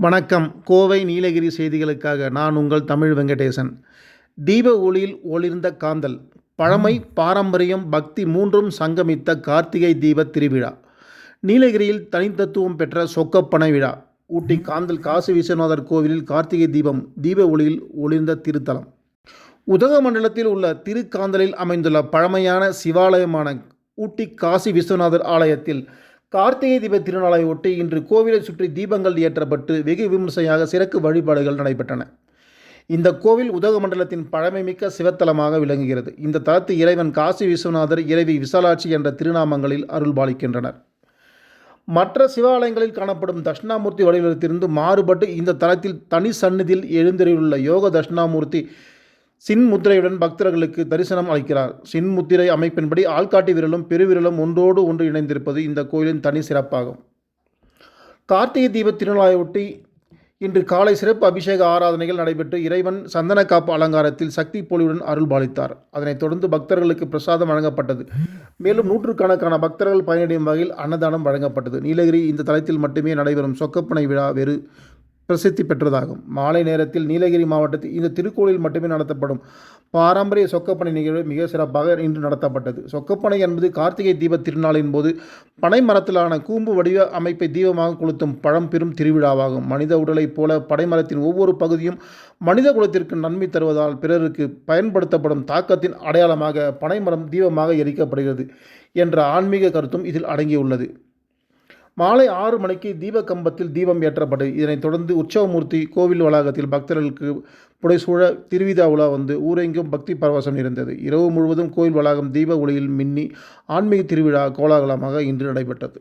வணக்கம். கோவை நீலகிரி செய்திகளுக்காக நான் உங்கள் தமிழ் வெங்கடேசன். தீப ஒளியில் ஒளிர்ந்த காந்தல். பழமை பாரம்பரியம் பக்தி மூன்றும் சங்கமித்த கார்த்திகை தீப திருவிழா. நீலகிரியில் தனித்தத்துவம் பெற்ற சொக்கப்பனை விழா. ஊட்டி காந்தல் காசி விஸ்வநாதர் கோவிலில் கார்த்திகை தீபம் தீப ஒளியில் ஒளிர்ந்த திருத்தலம். உதகமண்டலத்தில் உள்ள திருக்காந்தலில் அமைந்துள்ள பழமையான சிவாலயமான ஊட்டி காசி விஸ்வநாதர் ஆலயத்தில் கார்த்திகை தீப திருநாளை ஒட்டி இன்று கோவிலை சுற்றி தீபங்கள் ஏற்றப்பட்டு வெகு விமர்சையாக சிறப்பு வழிபாடுகள் நடைபெற்றன. இந்த கோவில் உதகமண்டலத்தின் பழமைமிக்க சிவத்தலமாக விளங்குகிறது. இந்த தலத்து இறைவன் காசி விஸ்வநாதர் இறைவி விசாலாட்சி என்ற திருநாமங்களில் அருள்பாலிக்கின்றனர். மற்ற சிவாலயங்களில் காணப்படும் தட்சிணாமூர்த்தி வடிவத்திலிருந்து மாறுபட்டு இந்த தலத்தில் தனி சந்நிதியில் எழுந்தருளுள்ள யோக தட்சிணாமூர்த்தி சின்முத்திரையுடன் பக்தர்களுக்கு தரிசனம் அளிக்கிறார். சின்முத்திரை அமைப்பின்படி ஆள்காட்டி விரலும் பெருவிரலும் ஒன்றோடு ஒன்று இணைந்திருப்பது இந்த கோயிலின் தனி சிறப்பாகும். கார்த்திகை தீப திருநாளையொட்டி இன்று காலை சிறப்பு அபிஷேக ஆராதனைகள் நடைபெற்று இறைவன் சந்தன காப்பு அலங்காரத்தில் சக்தி பொலியுடன் அருள் பாலித்தார். அதனைத் தொடர்ந்து பக்தர்களுக்கு பிரசாதம் வழங்கப்பட்டது. மேலும் நூற்றுக்கணக்கான பக்தர்கள் பயனடையும் வகையில் அன்னதானம் வழங்கப்பட்டது. நீலகிரி இந்த தளத்தில் மட்டுமே நடைபெறும் சொக்கப்பனை விழா வேறு பிரசித்தி பெற்றதாகும். மாலை நேரத்தில் நீலகிரி மாவட்டத்தில் இந்த திருக்கோளில் மட்டுமே நடத்தப்படும். பாரம்பரிய சொக்கப்பனை நிகழ்வு மிக சிறப்பாக இன்று நடத்தப்பட்டது. சொக்கப்பனை என்பது கார்த்திகை தீப திருநாளின் போது பனை மரத்திலான கூம்பு வடிவ அமைப்பை தீபமாக கொளுத்தும் பழம்பெரும் திருவிழாவாகும். மனித உடலைப் போல பனைமரத்தின் ஒவ்வொரு பகுதியும் மனித குலத்திற்கு நன்மை தருவதால் பிறருக்கு பயன்படுத்தப்படும் தாக்கத்தின் அடையாளமாக பனைமரம் தீபமாக எரிக்கப்படுகிறது என்ற ஆன்மீக கருத்தும் இதில் அடங்கியுள்ளது. மாலை ஆறு மணிக்கு தீப கம்பத்தில் தீபம் ஏற்றப்பட்டது இதனைத் தொடர்ந்து உற்சவமூர்த்தி கோவில் வளாகத்தில் பக்தர்களுக்கு புடைசூழ திருவிதா உலா வந்து ஊரெங்கும் பக்தி பரவசம் இருந்தது இரவு முழுவதும் கோயில் வளாகம் தீப ஒளியில் மின்னி ஆன்மீக திருவிழா கோலாகலமாக இன்று நடைபெற்றது.